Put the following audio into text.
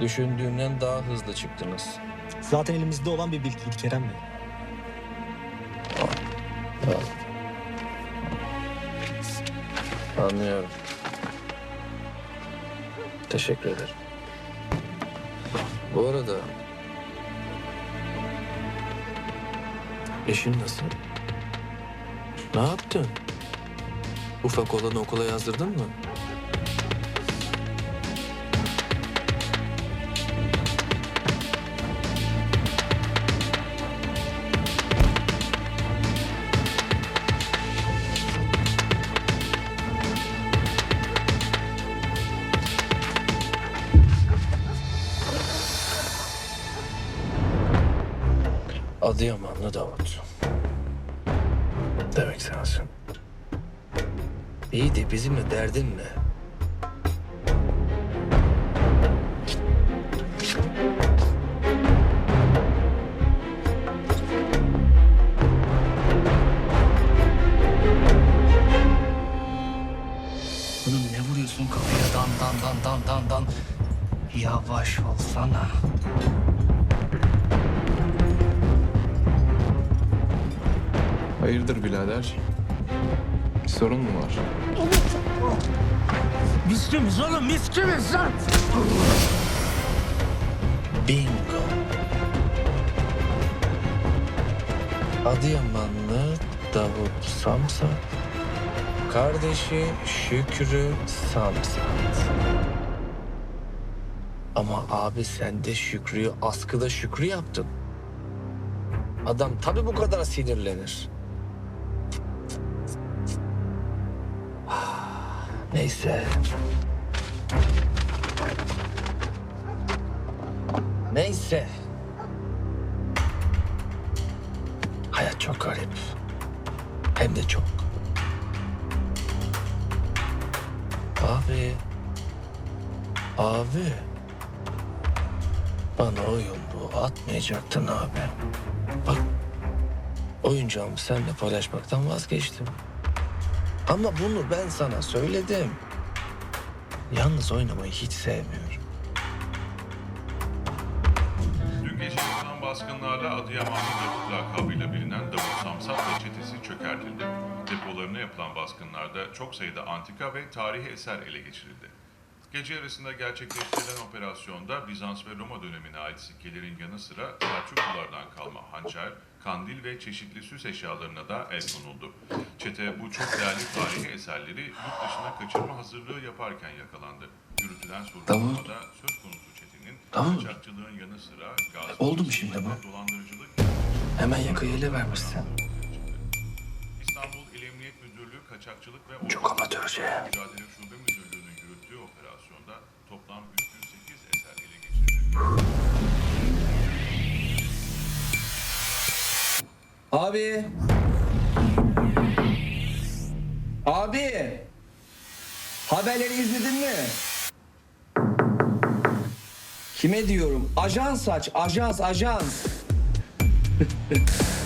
Düşündüğümden daha hızlı çıktınız. Zaten elimizde olan bir bilgiydi Kerem Bey. Anlıyorum. Teşekkür ederim. Bu arada... Eşin nasıl? Ne yaptın? Ufak olanı okula yazdırdın mı? Adıyamanlı Davut. Demek sensin. İyi de bizimle derdin ne? Oğlum ne vuruyorsun kapıya dan dan dan dan dan dan. Yavaş olsana. Hayırdır birader? Bir sorun mu var? Biz kimiz oğlum biz kimiz lan? Bingo. Adıyamanlı Davut Samsa. Kardeşi Şükrü Samsat. Ama abi sen de Şükrü'yü askıda Şükrü yaptın. Adam tabii bu kadar sinirlenir. Neyse. Neyse. Hayat çok garip. Hem de çok. Abi. Abi. Bana o yumruğu atmayacaktın abi. Bak. Oyuncağımı seninle paylaşmaktan vazgeçtim. Ama bunu ben sana söyledim. Yalnız oynamayı hiç sevmiyorum. Dün gece yapılan baskınlarla Adıyamanlı Davut lakabıyla bilinen Davut Samsat ve çetesi çökertildi. Depolarına yapılan baskınlarda çok sayıda antika ve tarihi eser ele geçirildi. Gece yarısında gerçekleştirilen operasyonda Bizans ve Roma dönemine ait sikkelerin yanı sıra Selçuklulardan kalma hançer, kandil ve çeşitli süs eşyalarına da el konuldu. Çete bu çok değerli tarihi eserleri yurt dışına kaçırma hazırlığı yaparken yakalandı. Yürütülen soruşturmada söz konusu çetenin Davut. kaçakçılığın yanı sıra gaz Oldu mu şimdi bu? dolandırıcılık Hemen yakayı ele vermişsin. Emniyet Müdürlüğü Kaçakçılık ve Çok amatörce. Mücadele Şube Müdürlüğü'nün yürüttüğü operasyonda toplam 308 eser ele geçirildi. Abi. Abi. Haberleri izledin mi? Kime diyorum? Ajans aç, ajans, ajans.